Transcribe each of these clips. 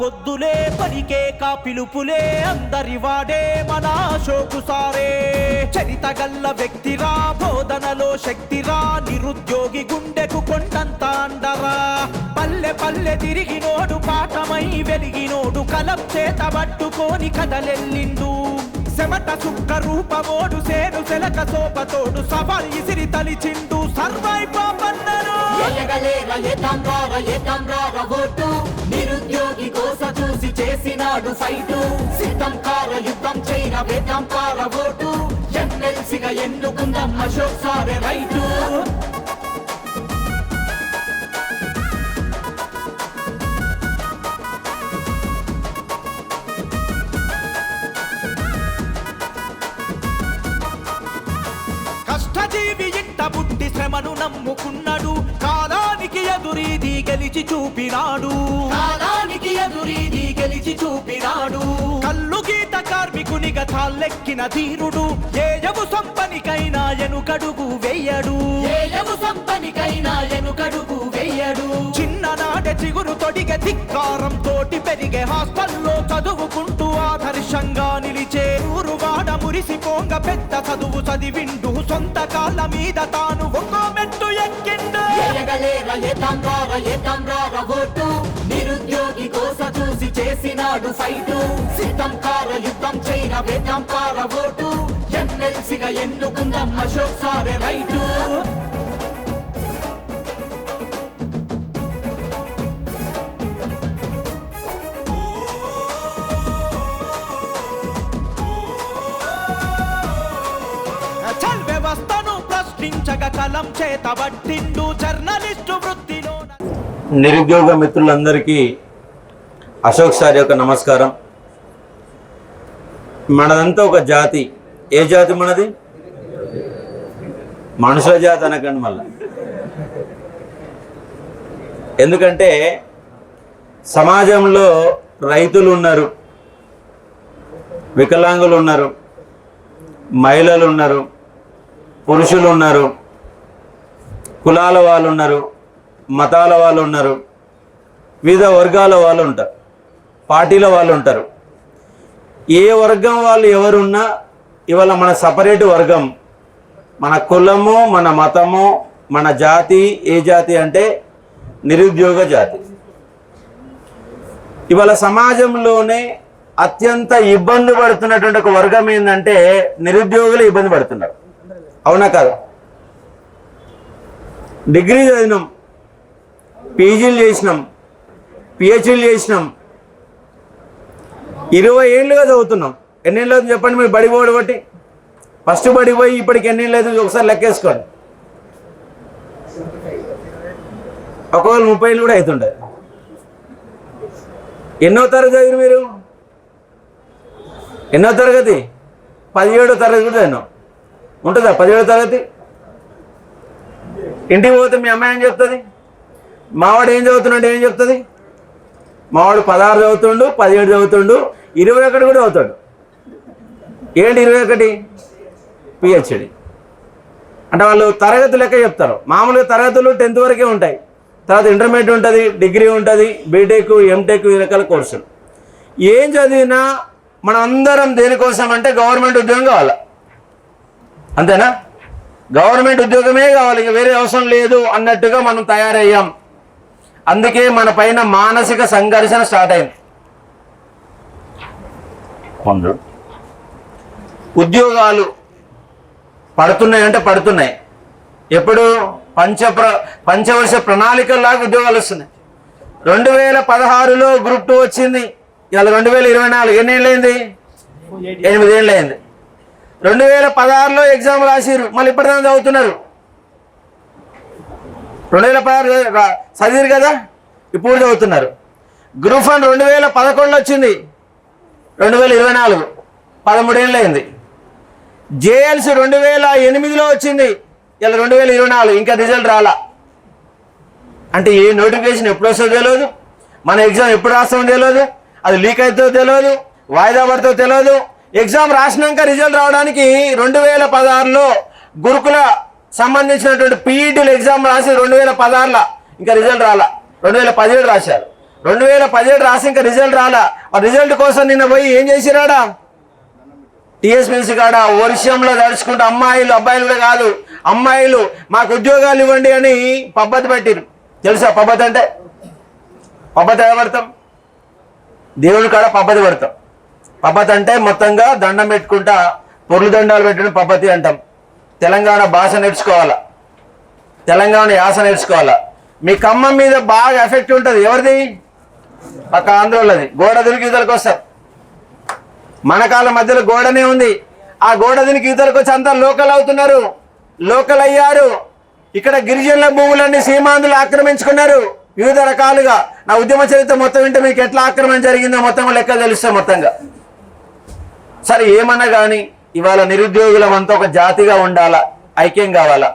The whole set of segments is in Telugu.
పొద్దులే పలికే కా పిలుపులే అందరి వాడే మన అశోకు సారే. చరిత గల్ల వ్యక్తిరా బోధనలో శక్తిరా నిరుద్యోగి గుండెకు కొండంత అండరా పల్లె పల్లె తిరిగినోడు పాఠమై వెలిగినోడు కలం చేత పట్టుకొని కదలెల్లిండు. శమట సుక్క రూపమోడు సేను సెలక సోపతోడు సవాల్ ఇసిరి తలిచిండు సర్వై పాపన్నరు నిరుద్యోగి కోస చూసి చేసినాడు ఫైటు. సిద్ధం కార యుద్ధం చైన వేదం కార ఓటు ఎన్నెల్సిగా ఎన్నుకుందాం అశోక్ సారే రైటు. నమ్ముకున్నాడు. కాలానికి ఎదురీది గెలిచి చూపినాడు. కాలానికి ఎదురీది గెలిచి చూపినాడు. కల్లు గీత కార్మికునిగా తాళ్ళెక్కిన ధీరుడు. ఏయవు సంపనికైనా ఎనుకడుగు వెయ్యడు ఏయవు సంపనికైనా ఎనుకడుగు వెయ్యడు చిన్ననాటి చిగురు తొడిగే ధిక్కారం తోటి పెరిగే హాస్టల్లో చదువుకుంటూ ఆదర్శంగా నిలిచే ఊరువాడ మురిసిపోంగ పెద్ద చదువు చదివిండు సొంత కాళ్ళ మీద తాను ఒక్కో మెట్టు ఎక్కిండు. నిరుద్యోగి కోస చూసి చేసినాడు ఫైటు. సిద్ధం కార యుద్ధం చైన వేదం కార ఓటు. ఎమ్మెల్సీగా ఎన్నుకుందాం అశోక్ సారే రైటు. కలం చేత పట్టిండు జర్నలిస్టు వృత్తిలో నిరుద్యోగ మిత్రులందరికీ అశోక్ సార్ యొక్క నమస్కారం. మనదంతా ఒక జాతి. ఏ జాతి మనది? మనుషుల జాతి అనకండి మళ్ళా. ఎందుకంటే సమాజంలో రైతులు ఉన్నారు వికలాంగులు ఉన్నారు మహిళలు ఉన్నారు పురుషులు ఉన్నారు కులాల వాళ్ళు ఉన్నారు మతాల వాళ్ళు ఉన్నారు వివిధ వర్గాల వాళ్ళు ఉంటారు పార్టీల వాళ్ళు ఉంటారు. ఏ వర్గం వాళ్ళు ఎవరున్నా ఇవాళ మన సపరేట్ వర్గం మన కులము మన మతము మన జాతి ఏ జాతి అంటే నిరుద్యోగ జాతి. ఇవాళ సమాజంలోనే అత్యంత ఇబ్బంది పడుతున్నటువంటి ఒక వర్గం ఏంటంటే నిరుద్యోగులు ఇబ్బంది పడుతున్నారు. అవునా కదా? డిగ్రీ చదివినాం. పీజీలు చేసినాం. పిహెచ్డీలు చేసినాం. ఇరవై ఏళ్ళుగా చదువుతున్నాం. ఎన్నేళ్ళు అవుతుంది చెప్పండి మీరు? బడి బట్టి ఫస్ట్ బడి పోయి ఇప్పటికి ఎన్నేళ్ళు అవుతుంది? ఒకసారి లెక్కేసుకోండి. ఒకవేళ ముప్పై ఏళ్ళు కూడా అవుతుండే. ఎన్నో తరగతి చదివారు మీరు? ఎన్నో తరగతి? పదిహేడో తరగతి కూడా చదివినాం. ఉంటుందా? పదిహేడో తరగతి? ఇంటికి పోతే మీ అమ్మాయి ఏం చెప్తుంది? మావాడు ఏం చదువుతున్నాడు ఏం చెప్తుంది? మావాడు పదహారు చదువుతుండు పదిహేడు చదువుతుండు ఇరవై ఒకటి కూడా చదువుతాడు. ఏంటి ఇరవై ఒకటి? పిహెచ్డి అంటే వాళ్ళు తరగతి లెక్క చెప్తారు. మామూలుగా తరగతులు టెన్త్ వరకే ఉంటాయి. తర్వాత ఇంటర్మీడియట్ ఉంటుంది డిగ్రీ ఉంటుంది బీటెక్ ఎంటెక్ ఈ రకాల కోర్సులు. ఏం చదివినా మనం అందరం దేనికోసం అంటే గవర్నమెంట్ ఉద్యోగం కావాలి? అంతేనా? గవర్నమెంట్ ఉద్యోగమే కావాలి ఇక వేరే అవసరం లేదు అన్నట్టుగా మనం తయారయ్యాం. అందుకే మన పైన మానసిక సంఘర్షణ స్టార్ట్ అయింది. కొందరు ఉద్యోగాలు పడుతున్నాయి అంటే పడుతున్నాయి. ఎప్పుడు పంచ ప్ర పంచవర్ష ప్రణాళికల్లాగా ఉద్యోగాలు వస్తున్నాయి. రెండు వేల పదహారులో గ్రూప్ టూ వచ్చింది. ఇవాళ రెండు వేల ఇరవై నాలుగు ఎన్ని ఏళ్ళైంది ఎనిమిదేళ్ళు అయింది రెండు వేల పదహారులో ఎగ్జామ్ రాసిరు మళ్ళీ ఇప్పటిదాకా చదువుతున్నారు. రెండు వేల పదహారు చదివిరు కదా? ఇప్పుడు చదువుతున్నారు. గ్రూప్ వన్ రెండు వేల పదకొండులో వచ్చింది. రెండు వేల ఇరవై నాలుగు. పదమూడేళ్ళు అయింది. జేఎల్స్ రెండు వేల ఎనిమిదిలో వచ్చింది. ఇలా రెండు వేల ఇరవై నాలుగు ఇంకా రిజల్ట్ రాలా. అంటే ఏ నోటిఫికేషన్ ఎప్పుడు వస్తుందో తెలియదు మన ఎగ్జామ్ ఎప్పుడు రాస్తామో తెలియదు అది లీక్ అవుతుందో తెలియదు వాయిదా పడుతుందో తెలియదు ఎగ్జామ్ రాసినాక రిజల్ట్ రావడానికి రెండు వేల పదహారులో గురుకుల సంబంధించినటువంటి పీఈటీలు ఎగ్జామ్ రాసి రెండు వేల పదహారులో ఇంకా రిజల్ట్ రాలా. రెండు వేల పదిహేడు రాశారు. రెండు వేల పదిహేడు రాసి ఇంకా రిజల్ట్ రాలా. ఆ రిజల్ట్ కోసం నిన్న పోయి ఏం చేసిరాడా? టీఎస్పీసీ కాడ వర్షంలో తడుచుకుంటూ అమ్మాయిలు అబ్బాయిలు కూడా కాదు. అమ్మాయిలు మాకు ఉద్యోగాలు ఇవ్వండి అని పద్ధతి పెట్టిరు తెలుసా పద్ధతి అంటే? పద్ధతి ఎలా పడతాం? దేవుని కాడ పద్ధతి పడతాం. పపతి అంటే మొత్తంగా దండం పెట్టుకుంటా పొర్లు దండాలు పెట్టడం పపతి అంటాం. తెలంగాణ భాష నేర్చుకోవాలా? తెలంగాణ యాస నేర్చుకోవాలా? మీ ఖమ్మం మీద బాగా ఎఫెక్ట్ ఉంటుంది. ఎవరిది? పక్క ఆంధ్రోళ్ళది. గోడ దునికి ఇతలకు వస్తారు. మన కాళ్ళ మధ్యలో గోడనే ఉంది. ఆ గోడ దినికి ఇతరులకు వచ్చి అంతా లోకల్ అవుతున్నారు. లోకల్ అయ్యారు. ఇక్కడ గిరిజనుల భూములన్నీ సీమాంధ్రులు ఆక్రమించుకున్నారు. వివిధ రకాలుగా. నా ఉద్యమ చరిత్ర మొత్తం వింటే మీకు ఎట్లా ఆక్రమణ జరిగిందో మొత్తం లెక్క తెలుస్తాం మొత్తంగా. సరే ఏమన్నా కానీ ఇవాళ నిరుద్యోగులం అంతా ఒక జాతిగా ఉండాలా? ఐక్యం కావాలా?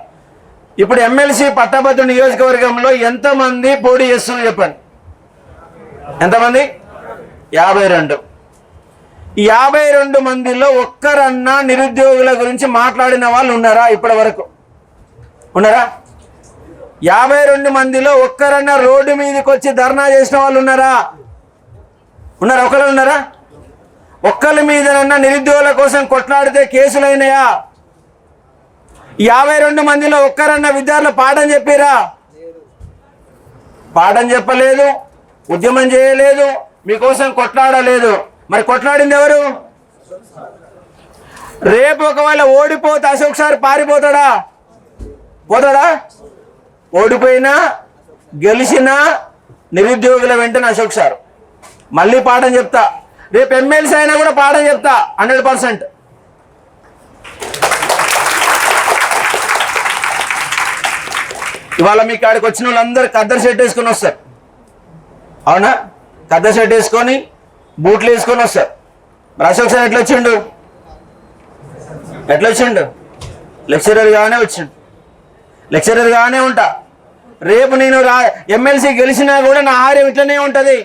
ఇప్పుడు ఎమ్మెల్సీ పట్టభద్రు నియోజకవర్గంలో ఎంతమంది పోటీ చేస్తున్నారు చెప్పండి? ఎంతమంది? యాభై రెండు. యాభై రెండు మందిలో ఒక్కరన్నా నిరుద్యోగుల గురించి మాట్లాడిన వాళ్ళు ఉన్నారా ఇప్పటి వరకు ఉన్నారా? యాభై రెండు మందిలో ఒక్కరన్నా రోడ్డు మీదకి వచ్చి ధర్నా చేసిన వాళ్ళు ఉన్నారా? ఉన్నారా? ఒకరు ఉన్నారా? ఒక్కరి మీదనన్నా నిరుద్యోగుల కోసం కొట్లాడితే కేసులైనయా? యాభై రెండు మందిలో ఒక్కరన్నా విద్యార్థులు పాఠం చెప్పిరా? పాఠం చెప్పలేదు ఉద్యమం చేయలేదు మీకోసం కొట్లాడలేదు. మరి కొట్లాడింది ఎవరు? రేపు ఒకవేళ ఓడిపోతే అశోక్ సార్ పారిపోతాడా? పోతాడా? ఓడిపోయినా గెలిచినా నిరుద్యోగుల వెంటనే అశోక్ సార్. మళ్ళీ పాఠం చెప్తా. రేపు ఎమ్మెల్సీ అయినా కూడా పాఠం చెప్తా హండ్రెడ్ పర్సెంట్. ఇవాళ మీ కాడికి వచ్చిన వాళ్ళందరూ కద్దరు షర్ట్ వేసుకొని వస్తారు. అవునా? కద్దరు షర్ట్ వేసుకొని బూట్లు వేసుకొని వస్తారు. మరి అశోక్ సార్ ఎట్లా వచ్చిండు? ఎట్లా వచ్చిండు? లెక్చరర్గానే వచ్చిండు. లెక్చరర్గానే ఉంటా. రేపు నేను రా ఎమ్మెల్సీ గెలిచినా కూడా నా ఆహార్యం ఇట్లనే ఉంటుంది.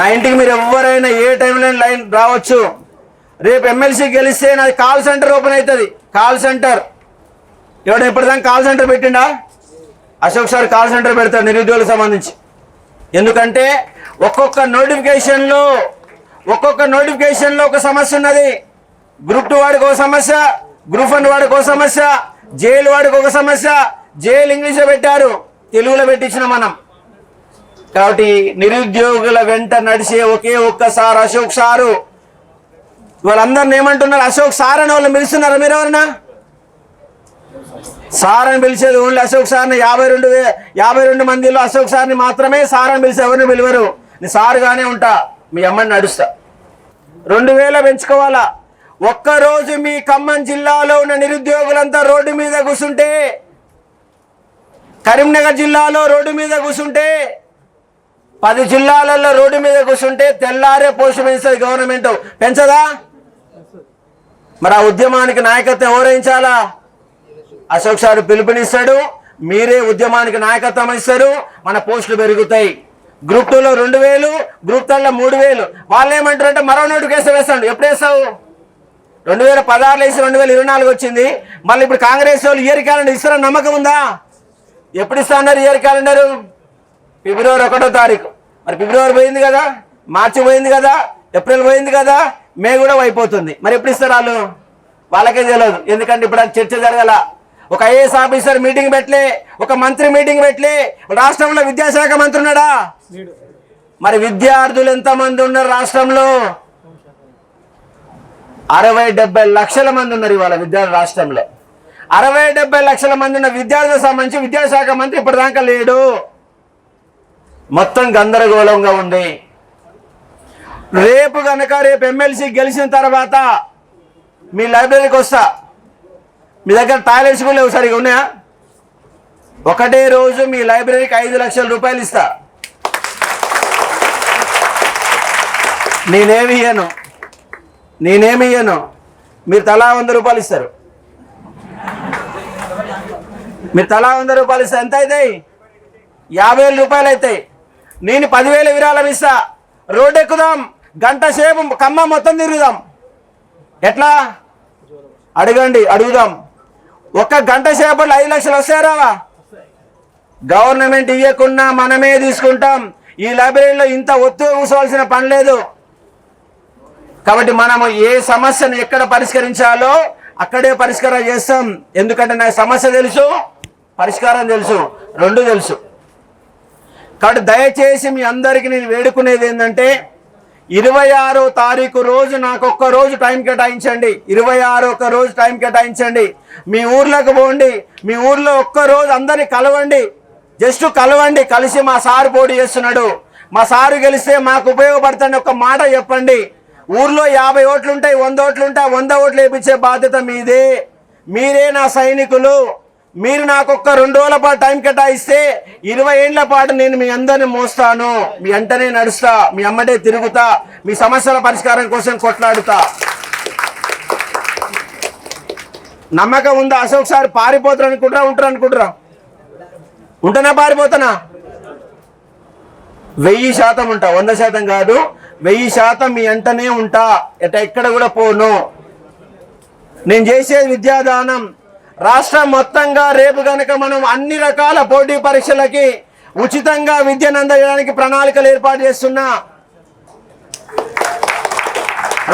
నా ఇంటికి మీరు ఎవరైనా ఏ టైంలో లైన్ రావచ్చు. రేపు ఎమ్మెల్సీ గెలిస్తే నాది కాల్ సెంటర్ ఓపెన్ అవుతుంది. Call centre. ఎవడ ఎప్పటిదాకా కాల్ సెంటర్ పెట్టిండా? అశోక్ సార్ కాల్ సెంటర్ పెడతాడు నిరుద్యోగులకు సంబంధించి. ఎందుకంటే ఒక్కొక్క నోటిఫికేషన్లో ఒక్కొక్క నోటిఫికేషన్లో ఒక సమస్య ఉన్నది. గ్రూప్ టూ వాడికి ఒక సమస్య గ్రూప్ వన్ వాడికి ఒక సమస్య జైలు వాడికి ఒక సమస్య జైలు ఇంగ్లీష్లో పెట్టారు. తెలుగులో పెట్టించిన మనం. కాబట్టి నిరుద్యోగుల వెంట నడిచే ఒకే ఒక్కసారి అశోక్ సారు. వాళ్ళందరిని ఏమంటున్నారు? అశోక్ సార్ అని వాళ్ళు పిలుస్తున్నారా మీరు ఎవరన్నా సార్ అని పిలిచేది ఓన్లీ అశోక్ సార్ని. యాభై రెండు యాభై రెండు మందిలో అశోక్ సార్ని మాత్రమే సార్ అని పిలిచి ఎవరిని పిలువరు? నేను సారుగానే ఉంటా. మీ అమ్మని నడుస్తా. రెండు వేల పెంచుకోవాలా? ఒక్కరోజు మీ ఖమ్మం జిల్లాలో ఉన్న నిరుద్యోగులంతా రోడ్డు మీద కూర్చుంటే కరీంనగర్ జిల్లాలో రోడ్డు మీద కూర్చుంటే పది జిల్లాలలో రోడ్డు మీద కూర్చుంటే తెల్లారే పోస్టు పెంచుతుంది గవర్నమెంట్. పెంచదా? మరి ఆ ఉద్యమానికి నాయకత్వం ఎవరించాలా అశోక్ సార్ పిలుపునిస్తాడు. మీరే ఉద్యమానికి నాయకత్వం ఇస్తారు మన పోస్టులు పెరుగుతాయి. గ్రూప్ టూలో రెండు వేలు గ్రూప్ త్రీలో మూడు వేలు. వాళ్ళు ఏమంటారంటే మరో నోటిఫికేషన్ వేస్తాడు. ఎప్పుడు వేస్తావు? రెండు వేల పదహారులో వేసి రెండు వేల ఇరవై నాలుగు వచ్చింది. మళ్ళీ ఇప్పుడు కాంగ్రెస్ వాళ్ళు ఇయర్ క్యాలెండర్ ఇస్తారని నమ్మకం ఉందా? ఎప్పుడు ఇస్తా అన్నారు ఇయర్ క్యాలెండరు? ఫిబ్రవరి ఒకటో తారీఖు. మరి ఫిబ్రవరి పోయింది కదా? మార్చి పోయింది కదా? ఏప్రిల్ పోయింది కదా? మే కూడా అయిపోతుంది. మరి ఎప్పుడు ఇస్తారు వాళ్ళు? వాళ్ళకే తెలియదు. ఎందుకంటే ఇప్పుడు అది చర్చ జరగల. ఒక ఐఏఎస్ ఆఫీసర్ మీటింగ్ పెట్టలే ఒక మంత్రి మీటింగ్ పెట్టలే. రాష్ట్రంలో విద్యాశాఖ మంత్రి ఉన్నాడా? మరి విద్యార్థులు ఎంతమంది ఉన్నారు రాష్ట్రంలో? అరవై డెబ్బై లక్షల మంది ఉన్నారు ఇవాళ విద్యార్థి రాష్ట్రంలో. అరవై డెబ్బై లక్షల మంది ఉన్న విద్యార్థులకు సంబంధించి విద్యాశాఖ మంత్రి ఇప్పటిదాకా లేడు. మొత్తం గందరగోళంగా ఉంది. రేపు కనుక రేపు ఎమ్మెల్సీ గెలిచిన తర్వాత మీ లైబ్రరీకి వస్తా. మీ దగ్గర టాయిలెట్స్ కూడా లేవు సరిగా ఉన్నాయా? ఒకటే రోజు మీ లైబ్రరీకి ఐదు లక్షల రూపాయలు ఇస్తా. నేనేమి ఇయ్యను? నేనేమి ఇయ్యను? మీరు తలా వంద రూపాయలు ఇస్తారు. మీరు తలా వంద రూపాయలు ఇస్తే ఎంత అవుతాయి? యాభై వేల రూపాయలు అవుతాయి. నేను పదివేల విరాళం ఇస్తా. రోడ్డు ఎక్కుదాం గంట సేపు ఖమ్మం మొత్తం తిరుగుదాం. ఎట్లా? అడగండి అడుగుదాం. ఒక్క గంట సేపట్లో ఐదు లక్షలు వస్తారావా గవర్నమెంట్ ఇవ్వకుండా మనమే తీసుకుంటాం. ఈ లైబ్రరీలో ఇంత ఒత్తు కూర్చోవలసిన పని లేదు. కాబట్టి మనము ఏ సమస్యను ఎక్కడ పరిష్కరించాలో అక్కడే పరిష్కారం చేస్తాం. ఎందుకంటే నాకు సమస్య తెలుసు పరిష్కారం తెలుసు రెండు తెలుసు. కాబట్టి దయచేసి మీ అందరికీ నేను వేడుకునేది ఏంటంటే ఇరవై ఆరో తారీఖు రోజు నాకు ఒక్క రోజు టైం కేటాయించండి. ఇరవై ఆరు ఒక్క రోజు టైం కేటాయించండి. మీ ఊర్లోకి పోండి. మీ ఊర్లో ఒక్క రోజు అందరిని కలవండి. జస్ట్ కలవండి. కలిసి మా సారు పోటీ చేస్తున్నాడు. మా సారు గెలిస్తే మాకు ఉపయోగపడుతుంది ఒక మాట చెప్పండి. ఊర్లో యాభై ఓట్లు ఉంటాయి వంద ఓట్లు ఉంటాయి వంద ఓట్లు వేయించే బాధ్యత మీదే. మీరే నా సైనికులు. మీరు నాకు ఒక్క రెండు రోజుల పాటు టైం కేటాయిస్తే ఇరవై ఏళ్ళ పాటు నేను మీ అందరిని మోస్తాను. మీ అంటనే నడుస్తా. మీ అమ్మడే తిరుగుతా. మీ సమస్యల పరిష్కారం కోసం కొట్లాడుతా. నమ్మకం ఉందా? అశోక్ సార్ పారిపోతారు అనుకుంటారా? ఉంటారు అనుకుంటారా? ఉంటనా పారిపోతానా? వెయ్యి శాతం ఉంటా. వంద శాతం కాదు. వెయ్యి శాతం మీ అంటనే ఉంటా. ఎట ఎక్కడ కూడా పోను. నేను చేసేది విద్యాదానం రాష్ట్రం మొత్తంగా రేపు గనక మనం అన్ని రకాల పోటీ పరీక్షలకి ఉచితంగా విద్యను అందజేయడానికి ప్రణాళికలు ఏర్పాటు చేస్తున్నా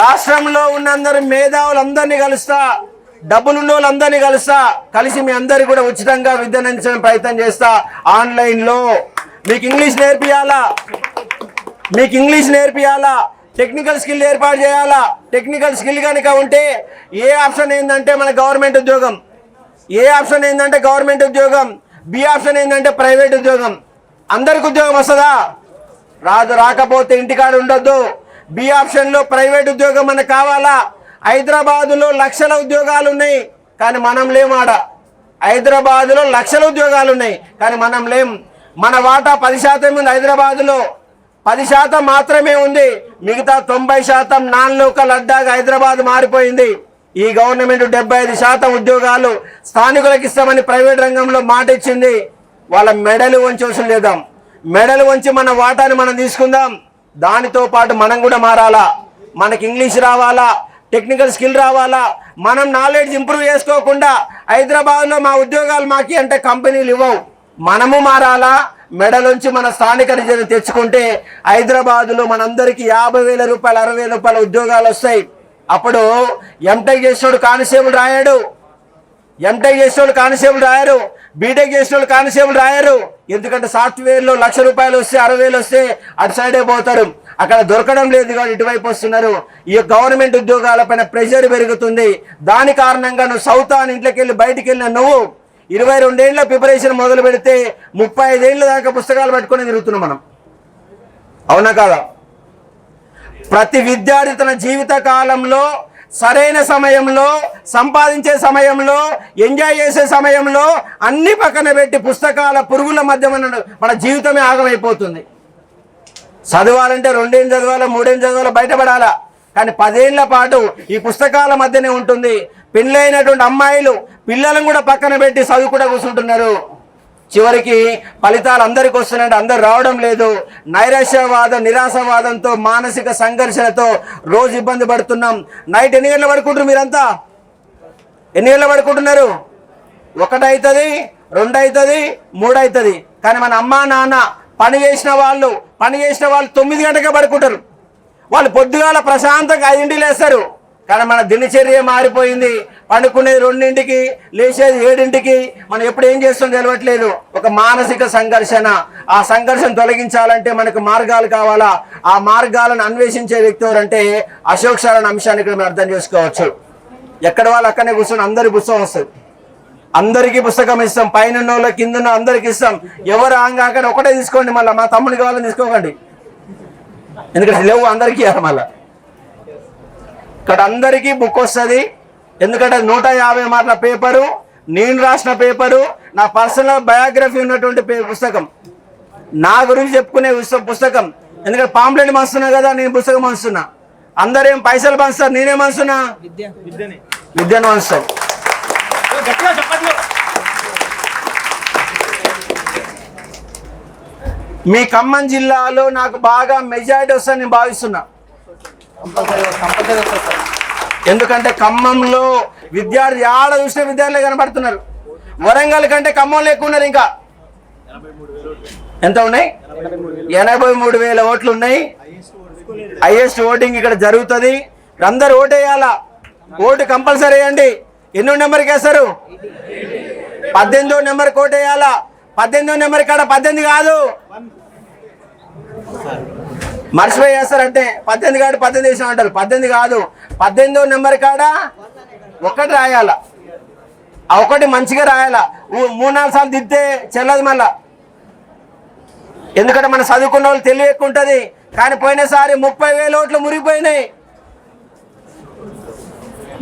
రాష్ట్రంలో ఉన్న అందరు మేధావులందరినీ కలుస్తా డబ్బులున్న వాళ్ళందరినీ కలుస్తా కలిసి మీ అందరు కూడా ఉచితంగా విద్యను అందించడం ప్రయత్నం చేస్తా ఆన్లైన్లో. మీకు ఇంగ్లీష్ నేర్పియాలా? మీకు ఇంగ్లీష్ నేర్పియాలా? టెక్నికల్ స్కిల్ ఏర్పాటు చేయాలా? టెక్నికల్ స్కిల్ కనుక ఉంటే ఏ ఆప్షన్ ఏంటంటే మన గవర్నమెంట్ ఉద్యోగం. ఏ ఆప్షన్ ఏంటంటే గవర్నమెంట్ ఉద్యోగం బి ఆప్షన్ ఏంటంటే ప్రైవేట్ ఉద్యోగం. అందరికి ఉద్యోగం వస్తుందా? రాదు రాకపోతే ఇంటికాడ ఉండొద్దు. బి ఆప్షన్లో ప్రైవేట్ ఉద్యోగం మనకు కావాలా? హైదరాబాదులో లక్షల ఉద్యోగాలు ఉన్నాయి కానీ మనం లేం ఆడ. హైదరాబాదులో లక్షల ఉద్యోగాలు ఉన్నాయి కానీ మనం లేం. మన వాటా పది శాతం ఉంది హైదరాబాదులో. పది శాతం మాత్రమే ఉంది. మిగతా తొంభై శాతం నాన్ లోకల్ అడ్డాగా హైదరాబాద్ మారిపోయింది. ఈ గవర్నమెంట్ డెబ్బై ఐదు శాతం ఉద్యోగాలు స్థానికులకు ఇస్తామని ప్రైవేట్ రంగంలో మాట ఇచ్చింది. వాళ్ళ మెడలు వంచి వసూలు చేద్దాం. మెడలు వంచి మన వాటాని మనం తీసుకుందాం. దానితో పాటు మనం కూడా మారాలా. మనకి ఇంగ్లీష్ రావాలా టెక్నికల్ స్కిల్ రావాలా. మనం నాలెడ్జ్ ఇంప్రూవ్ చేసుకోకుండా హైదరాబాద్లో మా ఉద్యోగాలు మాకి అంటే కంపెనీలు ఇవ్వవు. మనము మారాలా మెడలోంచి మన స్థానిక నిధులు తెచ్చుకుంటే హైదరాబాదులో మనందరికీ యాభై వేల రూపాయలు అరవై వేల రూపాయల ఉద్యోగాలు వస్తాయి. అప్పుడు ఎంటెక్ చేసినోడు కానిస్టేబుల్ రాయాడు. ఎంటెక్ చేసిన వాళ్ళు కానిస్టేబుల్ బీటెక్ చేసిన వాళ్ళు కానిస్టేబుల్ ఎందుకంటే సాఫ్ట్వేర్లో లక్ష రూపాయలు వస్తే అరవై వేలు వస్తే అటు సైడే పోతారు. అక్కడ దొరకడం లేదు కాబట్టి ఇటువైపు వస్తున్నారు. ఈ గవర్నమెంట్ ఉద్యోగాలపైన ప్రెషర్ పెరుగుతుంది. దాని కారణంగా నువ్వు సౌత్ అని ఇంట్లోకి వెళ్ళి బయటికి వెళ్ళిన నువ్వు ఇరవై రెండేళ్ళ ప్రిపరేషన్ మొదలు పెడితే ముప్పై ఐదేళ్ళ దాకా పుస్తకాలు పట్టుకొని తిరుగుతున్నాం మనం. అవునా కాదా? ప్రతి విద్యార్థి తన జీవిత కాలంలో సరైన సమయంలో సంపాదించే సమయంలో ఎంజాయ్ చేసే సమయంలో అన్ని పక్కన పెట్టి పుస్తకాల పురుగుల మధ్య మన మన జీవితమే ఆగమైపోతుంది. చదవాలంటే రెండేం చదవాలా మూడేం చదవాలా బయటపడాలా? కానీ పదేళ్ళ పాటు ఈ పుస్తకాల మధ్యనే ఉంటుంది. పెళ్ళైనటువంటి అమ్మాయిలు పిల్లలను కూడా పక్కన పెట్టి చదువుకుంటూ కూర్చుంటున్నారు. చివరికి ఫలితాలు అందరికి వస్తున్నాయంటే అందరు రావడం లేదు. నైరాశ్యవాదం నిరాశవాదంతో మానసిక సంఘర్షణతో రోజు ఇబ్బంది పడుతున్నాం. నైట్ ఎన్ని గంటలు పడుకుంటారు మీరంతా? ఎన్ని గంటలు పడుకుంటున్నారు? ఒకటవుతుంది రెండు అవుతుంది మూడు అవుతుంది కానీ మన అమ్మా నాన్న పని చేసిన వాళ్ళు పని చేసిన వాళ్ళు తొమ్మిది గంటకే పడుకుంటారు. వాళ్ళు పొద్దుగాల ప్రశాంతంగా ఐదింటికి లేస్తారు. కానీ మన దినచర్య మారిపోయింది. పండుకునేది రెండింటికి లేచేది ఏడింటికి. మనం ఎప్పుడు ఏం చేస్తాం తెలియట్లేదు ఒక మానసిక సంఘర్షణ. ఆ సంఘర్షణ తొలగించాలంటే మనకు మార్గాలు కావాలా? ఆ మార్గాలను అన్వేషించే వ్యక్తి ఎవరంటే అశోక్ సార్ అనే అంశాన్ని ఇక్కడ మనం అర్థం చేసుకోవచ్చు. ఎక్కడ వాళ్ళు అక్కడనే కూర్చొని అందరి పుస్తకం వస్తుంది. అందరికీ పుస్తకం ఇస్తాం. పైన వాళ్ళు కింద అందరికి ఇస్తాం. ఎవరు ఆంగాక ఒకటే తీసుకోండి మళ్ళీ. మా తమ్ముడికి కావాలని తీసుకోకండి. ఎందుకంటే లేవు అందరికీ మళ్ళీ. ఇక్కడ అందరికీ బుక్ వస్తుంది. ఎందుకంటే అది నూట యాభై మార్ల పేపరు నేను రాసిన పేపరు నా పర్సనల్ బయోగ్రఫీ ఉన్నటువంటి పే- పుస్తకం. నా గురించి చెప్పుకునే పుస్త- పుస్తకం. ఎందుకంటే పాంప్లెట్ పంచుతున్నా కదా నేను పుస్తకం పంచుతున్నా అందరేం పైసలు పంచుతారు నేనేం పంచుతున్నా? విద్యను. పంచుతాం మీ ఖమ్మం జిల్లాలో నాకు బాగా మెజారిటీ వస్తుందని నేను భావిస్తున్నా. ఎందుకంటే ఖమ్మంలో విద్యార్థి ఆడ చూసిన విద్యార్థులే కనబడుతున్నారు. వరంగల్ కంటే ఖమ్మం లేకున్నారు ఇంకా. ఎంత ఉన్నాయి? ఎనభై మూడు వేల ఓట్లు ఉన్నాయి. హైయెస్ట్ ఓటింగ్ ఇక్కడ జరుగుతుంది. అందరు ఓటేయాలా. ఓటు కంపల్సరీ వేయండి. ఎన్నో నెంబర్కి వేస్తారు? పద్దెనిమిదో నెంబర్కి ఓటేయాలా పద్దెనిమిదో నెంబర్ కాడ పద్దెనిమిది కాదు. మర్చిపోయి చేస్తారంటే పద్దెనిమిది కాదు పద్దెనిమిది విషయం అంటారు. పద్దెనిమిది కాదు. పద్దెనిమిదో నెంబర్ కాడ ఒకటి రాయాల. ఆ ఒకటి మంచిగా రాయాల. మూడు నాలుగు సార్లు దిద్దే చెల్లదు మళ్ళా. ఎందుకంటే మనం చదువుకున్న వాళ్ళు తెలివి ఎక్కువ ఉంటుంది. కానీ పోయినసారి ముప్పై వేల ఓట్లు మురిగిపోయినాయి.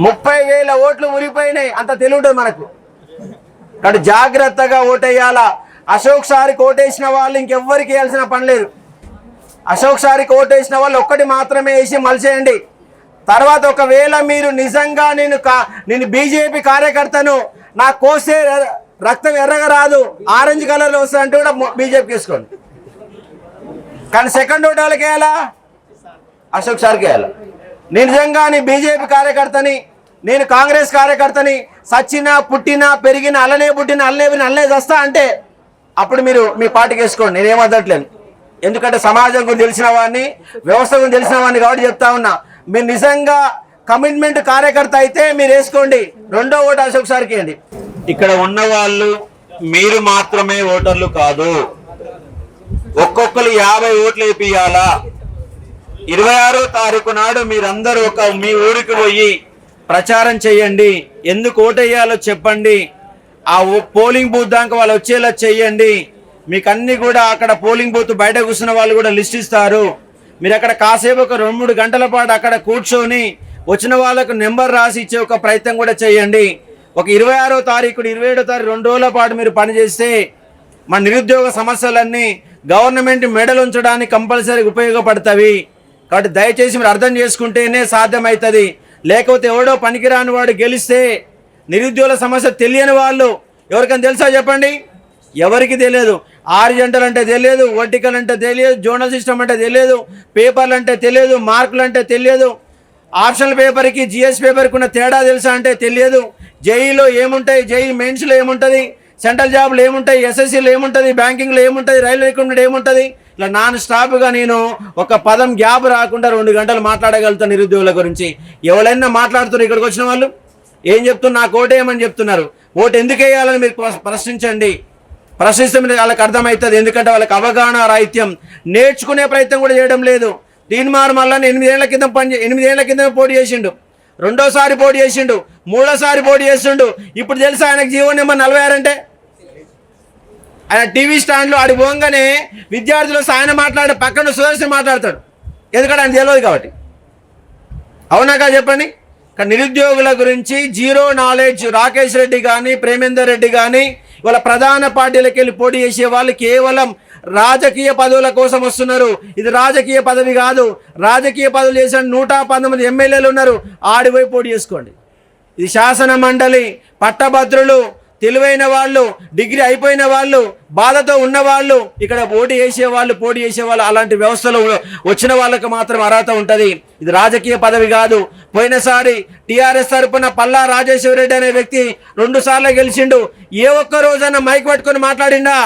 ముప్పై వేల ఓట్లు మురిగిపోయినాయి. అంత తెలివి ఉంటుంది మనకు. కాబట్టి జాగ్రత్తగా ఓటేయాలా. అశోక్ సారికి ఓటేసిన వాళ్ళు ఇంకెవ్వరికి వేయాల్సిన పని లేదు. అశోక్ సారికి ఓటేసిన వాళ్ళు ఒక్కటి మాత్రమే వేసి మలిచేయండి తర్వాత ఒకవేళ మీరు నిజంగా నేను కా నేను బీజేపీ కార్యకర్తను నా కోసే రక్తం ఎర్రగా రాదు ఆరెంజ్ కలర్లో వస్తుందంటే కూడా బీజేపీకి వేసుకోండి. కానీ సెకండ్ ఓటు వాళ్ళకి వేయాలా? అశోక్ సార్కి వేయాలి? నేను నిజంగా నీ బీజేపీ కార్యకర్తని నేను కాంగ్రెస్ కార్యకర్తని సచ్చినా పుట్టినా పెరిగిన అల్లనే పుట్టిన అల్లనే అల్లనే చస్తా అంటే అప్పుడు మీరు మీ పార్టీకి వేసుకోండి. నేనేమద్దట్లేను ఎందుకంటే సమాజం గురించి తెలిసిన వాడిని వ్యవస్థ గురించి తెలిసిన వాడిని కాబట్టి చెప్తా ఉన్నా. మీరు నిజంగా కమిట్మెంట్ కార్యకర్త అయితే మీరు వేసుకోండి. రెండో ఓటు అశోక్ సార్కి అండి ఇక్కడ ఉన్న వాళ్ళు మీరు మాత్రమే ఓటర్లు కాదు. ఒక్కొక్కరు యాభై ఓట్లు వేపియాలా ఇరవై ఆరో తారీఖు నాడు మీరందరూ ఒక మీ ఊరికి పోయి ప్రచారం చేయండి. ఎందుకు ఓటేయాలో చెప్పండి. ఆ ఓ- పోలింగ్ బూత్ దాకా వాళ్ళు వచ్చేలా చేయండి. మీకు అన్ని కూడా అక్కడ పోలింగ్ బూత్ బయట కూర్చున్న వాళ్ళు కూడా లిస్ట్ ఇస్తారు. మీరు అక్కడ కాసేపు ఒక రెండు మూడు గంటల పాటు అక్కడ కూర్చొని వచ్చిన వాళ్ళకు నెంబర్ రాసి ఇచ్చే ఒక ప్రయత్నం కూడా చేయండి. ఒక ఇరవై ఆరో తారీఖు ఇరవై ఏడో తారీఖు రెండు రోజుల పాటు మీరు పనిచేస్తే మన నిరుద్యోగ సమస్యలన్నీ గవర్నమెంట్ మెడల్ ఉంచడానికి కంపల్సరీ ఉపయోగపడతాయి. కాబట్టి దయచేసి మీరు అర్థం చేసుకుంటేనే సాధ్యమవుతుంది. లేకపోతే ఎవడో పనికిరాని వాడు గెలిస్తే నిరుద్యోగ సమస్య తెలియని వాళ్ళు ఎవరికైనా తెలుసా చెప్పండి? ఎవరికి తెలియదు. ఆరిజెంటల్ అంటే తెలియదు వర్టికల్ అంటే తెలియదు జోనల్ సిస్టమ్ అంటే తెలియదు పేపర్లు అంటే తెలియదు మార్కులు అంటే తెలియదు. ఆప్షనల్ పేపర్కి జిఎస్ పేపర్కి ఉన్న తేడా తెలుసా అంటే తెలియదు. జేఈలో ఏముంటాయి? జేఈ మెయిన్స్లో ఏముంటుంది? సెంట్రల్ జాబ్లో ఏముంటాయి? ఎస్ఎస్సీలు ఏముంటుంది? బ్యాంకింగ్లో ఏముంటుంది? రైల్వే రిక్రూట్మెంట్ ఏముంటుంది? ఇలా నాన్ స్టాప్గా నేను ఒక పదం గ్యాప్ రాకుండా రెండు గంటలు మాట్లాడగలుగుతాను నిరుద్యోగుల గురించి. ఎవరైనా మాట్లాడుతున్నారు ఇక్కడికి వచ్చిన వాళ్ళు? ఏం చెప్తున్నారు? నాకు ఓటేయమని చెప్తున్నారు? ఓటు ఎందుకు వేయాలని మీరు ప్రశ్నించండి. ప్రశ్నిస్తే వాళ్ళకి అర్థమవుతుంది. ఎందుకంటే వాళ్ళకి అవగాహన రాహిత్యం నేర్చుకునే ప్రయత్నం కూడా చేయడం లేదు. దీని మారు మళ్ళీ ఎనిమిదేళ్ళ కింద పని ఎనిమిదేళ్ళ కింద పోటీ చేసిండు. రెండోసారి పోటీ చేసిండు. మూడోసారి పోటీ చేసిండు. ఇప్పుడు తెలుసా ఆయనకు జీవో నెంబర్ నలభై ఆరు అంటే? ఆయన టీవీ స్టాండ్లో ఆడి పోగానే విద్యార్థులు ఆయన మాట్లాడే పక్కన సుదర్శన్ మాట్లాడతాడు. ఎందుకంటే ఆయన తెలియదు కాబట్టి. అవునా కాదు చెప్పండి? కానీ నిరుద్యోగుల గురించి జీరో నాలెడ్జ్ రాకేష్ రెడ్డి కానీ ప్రేమేందర్ రెడ్డి కానీ ఇవాళ ప్రధాన పార్టీలకు వెళ్ళి పోటీ చేసే వాళ్ళు కేవలం రాజకీయ పదవుల కోసం వస్తున్నారు. ఇది రాజకీయ పదవి కాదు. రాజకీయ పదవులు చేసిన నూట పంతొమ్మిది ఎమ్మెల్యేలు ఉన్నారు. ఆడిపోయి పోటీ చేసుకోండి. ఇది శాసన మండలి పట్టభద్రులు తెలివైన వాళ్ళు డిగ్రీ అయిపోయిన వాళ్ళు బాధతో ఉన్నవాళ్ళు ఇక్కడ పోటీ చేసే వాళ్ళు పోటీ చేసే వాళ్ళు అలాంటి వ్యవస్థలో వచ్చిన వాళ్ళకు మాత్రం అర్హత ఉంటుంది. ఇది రాజకీయ పదవి కాదు. పోయినసారి టీఆర్ఎస్ తరపున పల్లా రాజేశ్వర రెడ్డి అనే వ్యక్తి రెండు సార్లు గెలిచిండు. ఏ ఒక్క రోజైనా మైక్ పట్టుకొని మాట్లాడిండా?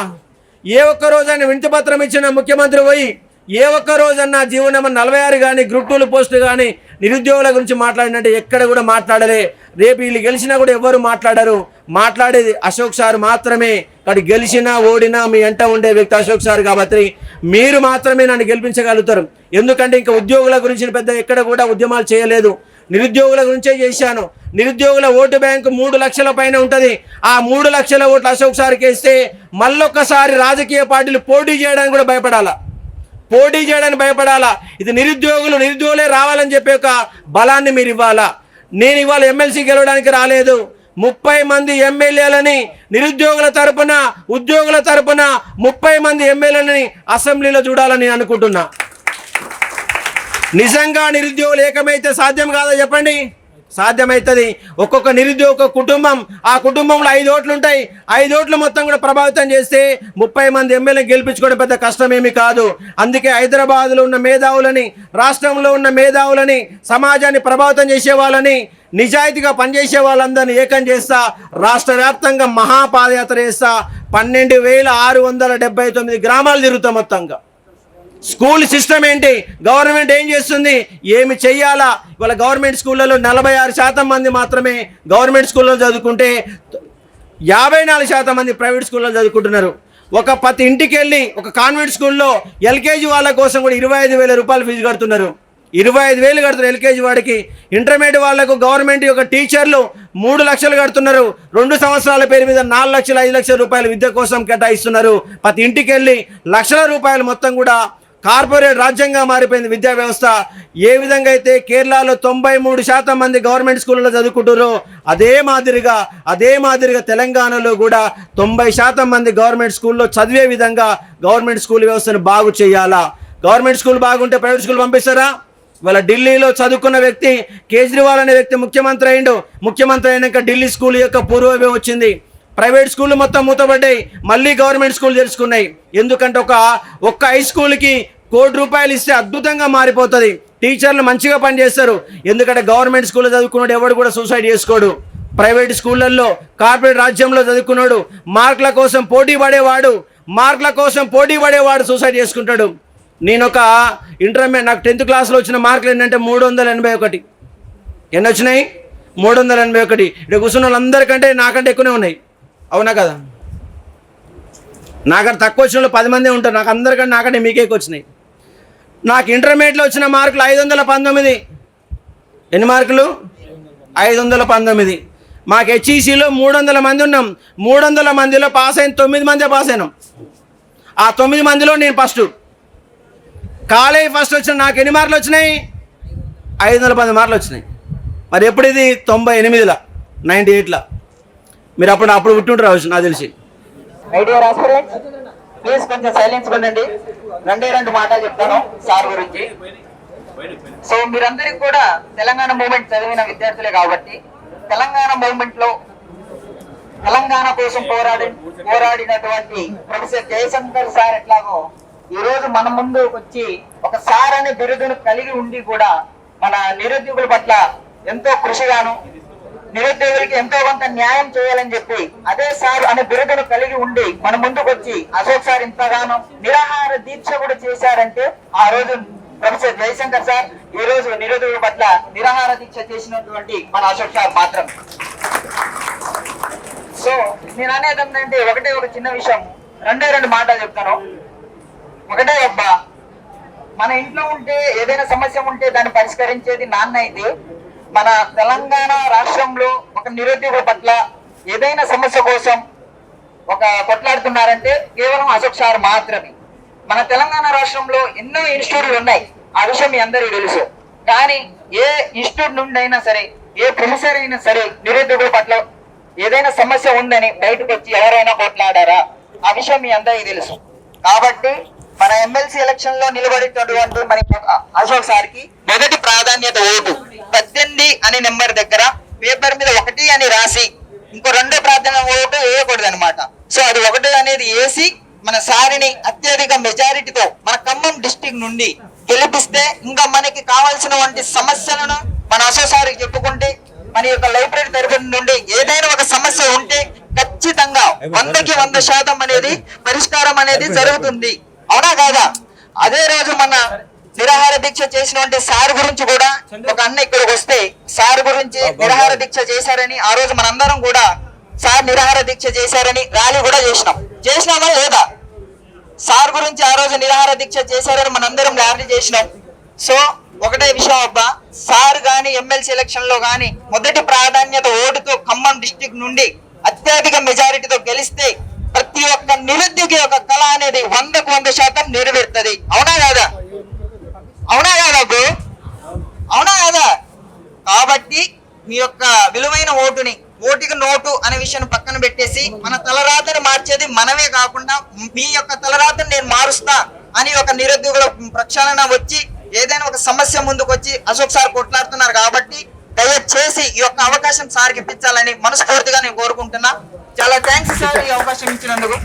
ఏ ఒక్క రోజైనా వింతి పత్రం ఇచ్చిన ముఖ్యమంత్రి పోయి ఏ ఒక్క రోజన్నా జీవనం నలభై ఆరు కానీ గ్రూప్ టూలు పోస్టులు కానీ నిరుద్యోగుల గురించి మాట్లాడినట్టు ఎక్కడ కూడా మాట్లాడలే. రేపు వీళ్ళు గెలిచినా కూడా ఎవ్వరు మాట్లాడరు. మాట్లాడేది అశోక్ సార్ మాత్రమే. కానీ గెలిచినా ఓడినా మీ ఎంట ఉండే వ్యక్తి అశోక్ సార్ కాబట్టి మీరు మాత్రమే నన్ను గెలిపించగలుగుతారు. ఎందుకంటే ఇంకా ఉద్యోగుల గురించి పెద్ద ఎక్కడ కూడా ఉద్యమాలు చేయలేదు. నిరుద్యోగుల గురించే చేశాను. నిరుద్యోగుల ఓటు బ్యాంకు మూడు లక్షల పైన ఉంటుంది. ఆ మూడు లక్షల ఓట్లు అశోక్ సార్కి వేస్తే మళ్ళొక్కసారి రాజకీయ పార్టీలు పోటీ చేయడానికి కూడా భయపడాలా? పోటీ చేయడానికి భయపడాలా? ఇది నిరుద్యోగులు నిరుద్యోగులే రావాలని చెప్పే ఒక బలాన్ని మీరు ఇవ్వాలా? నేను ఇవాళ ఎమ్మెల్సీ గెలవడానికి రాలేదు. ముప్పై మంది ఎమ్మెల్యేలని నిరుద్యోగుల తరపున ఉద్యోగుల తరపున ముప్పై మంది ఎమ్మెల్యేలని అసెంబ్లీలో చూడాలని నేను అనుకుంటున్నా. నిజంగా నిరుద్యోగులు ఏకమైతే సాధ్యం కాదా చెప్పండి. సాధ్యమవుతుంది ఒక్కొక్క నిరుద్యోగ కుటుంబం ఆ కుటుంబంలో ఐదు ఓట్లు ఉంటాయి ఐదు ఓట్లు మొత్తం కూడా ప్రభావితం చేస్తే ముప్పై మంది ఎమ్మెల్యే గెలిపించుకోవడం పెద్ద కష్టమేమి కాదు. అందుకే హైదరాబాద్లో ఉన్న మేధావులని రాష్ట్రంలో ఉన్న మేధావులని సమాజాన్ని ప్రభావితం చేసే వాళ్ళని నిజాయితీగా పనిచేసే వాళ్ళందరినీ ఏకం చేస్తా రాష్ట్ర వ్యాప్తంగా మహాపాదయాత్ర చేస్తా. పన్నెండు వేల ఆరు వందల డెబ్బై తొమ్మిది గ్రామాలు తిరుగుతాం మొత్తంగా. స్కూల్ సిస్టమ్ ఏంటి? గవర్నమెంట్ ఏం చేస్తుంది? ఏమి చెయ్యాలా? ఇవాళ గవర్నమెంట్ స్కూళ్ళలో నలభై ఆరు శాతం మంది మాత్రమే గవర్నమెంట్ స్కూల్లో చదువుకుంటే యాభై నాలుగు శాతం మంది ప్రైవేట్ స్కూల్లో చదువుకుంటున్నారు. ఒక పది ఇంటికి వెళ్ళి ఒక కాన్వెంట్ స్కూల్లో ఎల్కేజీ వాళ్ళ కోసం కూడా ఇరవై ఐదు వేల రూపాయలు ఫీజు కడుతున్నారు. ఇరవై ఐదు వేలు కడుతున్నారు ఎల్కేజీ వాడికి. ఇంటర్మీడియట్ వాళ్ళకు గవర్నమెంట్ యొక్క టీచర్లు మూడు లక్షలు కడుతున్నారు. రెండు సంవత్సరాల పేరు మీద నాలుగు లక్షలు ఐదు లక్షల రూపాయలు విద్య కోసం కేటాయిస్తున్నారు. ప్రతి ఇంటికి వెళ్ళి లక్షల రూపాయలు మొత్తం కూడా కార్పొరేట్ రాజ్యంగా మారిపోయింది విద్యా వ్యవస్థ. ఏ విధంగా అయితే కేరళలో తొంభై మూడు శాతం మంది గవర్నమెంట్ స్కూళ్ళలో చదువుకుంటారో అదే మాదిరిగా అదే మాదిరిగా తెలంగాణలో కూడా తొంభై శాతం మంది గవర్నమెంట్ స్కూల్లో చదివే విధంగా గవర్నమెంట్ స్కూల్ వ్యవస్థను బాగు చేయాలా? గవర్నమెంట్ స్కూల్ బాగుంటే ప్రైవేట్ స్కూల్ పంపిస్తారా? వాళ్ళ ఢిల్లీలో చదువుకున్న వ్యక్తి కేజ్రీవాల్ అనే వ్యక్తి ముఖ్యమంత్రి అయిండు. ముఖ్యమంత్రి అయినాక ఢిల్లీ స్కూల్ యొక్క పూర్వమే వచ్చింది. ప్రైవేట్ స్కూళ్ళు మొత్తం మూతపడ్డాయి. మళ్ళీ గవర్నమెంట్ స్కూల్ తెరుచుకున్నాయి. ఎందుకంటే ఒక ఒక్క హై స్కూల్కి కోటి రూపాయలు ఇస్తే అద్భుతంగా మారిపోతుంది. టీచర్లు మంచిగా పనిచేస్తారు. ఎందుకంటే గవర్నమెంట్ స్కూల్లో చదువుకున్నాడు ఎవడు కూడా సూసైడ్ చేసుకోడు. ప్రైవేట్ స్కూళ్ళల్లో కార్పొరేట్ రాజ్యంలో చదువుకున్నాడు మార్కుల కోసం పోటీ పడేవాడు. మార్కుల కోసం పోటీ పడేవాడు సూసైడ్ చేసుకుంటాడు. నేను ఒక ఇంటర్మీడియట్ నాకు టెన్త్ క్లాస్లో వచ్చిన మార్కులు ఏంటంటే మూడు వందల ఎనభై ఒకటి. ఎన్ని వచ్చినాయి? మూడు వందల ఎనభై ఒకటి. ఇక్కడ కూర్చున్న వాళ్ళందరికంటే నాకంటే ఎక్కువనే ఉన్నాయి. అవునా కదా? నాకంటే తక్కువ వచ్చిన వాళ్ళు పది మంది ఉంటారు. నాకు అందరికంటే నాకంటే మీకే వచ్చినాయి. నాకు ఇంటర్మీడియట్లో వచ్చిన మార్కులు ఐదు వందల పంతొమ్మిది. ఎన్ని మార్కులు? ఐదు వందల పంతొమ్మిది. మాకు హెచ్ఈసీలో మూడు వందల మంది ఉన్నాం. మూడు వందల మందిలో పాస్ అయిన తొమ్మిది మందే పాస్ అయినాం. ఆ తొమ్మిది మందిలో నేను ఫస్ట్ కాలేజీ ఫస్ట్ వచ్చిన నాకు ఎన్ని మార్కులు వచ్చినాయి? ఐదు వందల పది మార్కులు వచ్చినాయి. మరి ఎప్పుడు ఇది? తొంభై ఎనిమిదిలో నైంటీ ఎయిట్లో. మీరు అప్పుడు అప్పుడు పుట్టుంటారు అవసరం నాకు తెలిసి. ప్లీజ్ కొంచెం సైలెన్స్ ఉండండి రెండే రెండు మాటలు చెప్తాను సార్ గురించి. సో మీరందరికీ కూడా తెలంగాణ మూమెంట్ చదివిన విద్యార్థులే కాబట్టి తెలంగాణ మూమెంట్లో తెలంగాణ కోసం పోరాడి పోరాడినటువంటి ప్రొఫెసర్ జయశంకర్ సార్ ఎట్లాగో ఈ రోజు మన ముందు వచ్చి ఒక సార్ అనే బిరుదును కలిగి ఉండి కూడా మన నిరుద్యోగుల పట్ల ఎంతో కృషిగాను నిరుద్యోగులకి ఎంతో కొంత న్యాయం చేయాలని చెప్పి అదే సార్ అనే బిరుదును కలిగి ఉండి మన ముందుకు వచ్చి అశోక్ సార్ ఇంతగానో నిరాహార దీక్ష కూడా చేశారంటే ఆ రోజు ప్రొఫెసర్ జయశంకర్ సార్ ఈ రోజు నిరుదుల పట్ల నిరాహార దీక్ష చేసినటువంటి మన అశోక్ సార్ మాత్రం. సో నేను అనేది ఏంటంటే ఒకటే ఒక చిన్న విషయం. రెండే రెండు మాటలు చెప్తాను. ఒకటే అబ్బా మన ఇంట్లో ఉంటే ఏదైనా సమస్య ఉంటే దాన్ని పరిష్కరించేది నాన్న అయితే మన తెలంగాణ రాష్ట్రంలో ఒక నిరుద్యోగ పట్ల ఏదైనా సమస్య కోసం ఒక కొట్లాడుతున్నారంటే కేవలం అశోక్ సార్ మాత్రమే. మన తెలంగాణ రాష్ట్రంలో ఎన్నో ఇన్స్టిట్యూట్లు ఉన్నాయి. ఆ విషయం మీ అందరికీ తెలుసు. కానీ ఏ ఇన్స్టిట్యూట్ నుండి అయినా సరే ఏ ప్రొఫెసర్ అయినా సరే నిరుద్యోగుల పట్ల ఏదైనా సమస్య ఉందని బయటకు వచ్చి ఎవరైనా కొట్లాడారా? ఆ విషయం మీ అందరికీ తెలుసు. కాబట్టి మన ఎమ్మెల్సీ ఎలక్షన్లో నిలబడేటటువంటి మన అశోక్ సార్కి మొదటి ప్రాధాన్యత ఓటు. పద్దెనిమిది అనే నెంబర్ దగ్గర పేపర్ మీద ఒకటి అని రాసి ఇంకో రెండో ప్రాధాన్యత ఓటు వేయకూడదు అనమాట సో అది ఒకటి అనేది వేసి మన సారిని అత్యధిక మెజారిటీతో మన ఖమ్మం డిస్టిక్ నుండి గెలిపిస్తే ఇంకా మనకి కావాల్సిన వంటి సమస్యలను మన అశోక్ సార్కి చెప్పుకుంటే మన యొక్క లైబ్రరీ తరఫు నుండి ఏదైనా ఒక సమస్య ఉంటే ఖచ్చితంగా వందకి వంద శాతం అనేది పరిష్కారం అనేది జరుగుతుంది. అవునా కాదా? అదే రోజు మన నిరాహార దీక్ష చేసినటువంటి సార్ గురించి కూడా ఒక అన్న ఇక్కడికి వస్తే సార్ గురించి నిరాహార దీక్ష చేశారని ఆ రోజు మనందరం కూడా సార్ నిరాహార దీక్ష చేశారని ర్యాలీ కూడా చేసినాం. చేసినామా లేదా? సార్ గురించి ఆ రోజు నిరాహార దీక్ష చేశారని మనందరం ర్యాలీ చేసినాం. సో ఒకటే విషయం అబ్బా సార్ గాని ఎమ్మెల్సీ ఎలక్షన్లో గాని మొదటి ప్రాధాన్యత ఓటుతో ఖమ్మం డిస్టిక్ నుండి అత్యధిక మెజారిటీతో గెలిస్తే ప్రతి ఒక్క నిరుద్యోగి యొక్క కళ అనేది వందకు వంద శాతం నెరవేరుతుంది. అవునా కాదా? అవునా కాదా బ్రో అవునా కాదా? కాబట్టి మీ యొక్క విలువైన ఓటుని ఓటుకి నోటు అనే విషయాన్ని పక్కన పెట్టేసి మన తలరాతను మార్చేది మనమే కాకుండా మీ యొక్క తలరాతను నేను మారుస్తా అని ఒక నిరుద్యోగుల ప్రక్షాళన వచ్చి ఏదైనా ఒక సమస్య ముందుకు వచ్చి అశోక్ సార్ కొట్లాడుతున్నారు కాబట్టి దయచేసి ఈ యొక్క అవకాశం సార్కి ఇప్పించాలని మనస్ఫూర్తిగా నేను కోరుకుంటున్నా. చాలా థ్యాంక్స్ సార్ ఈ అవకాశం ఇచ్చినందుకు.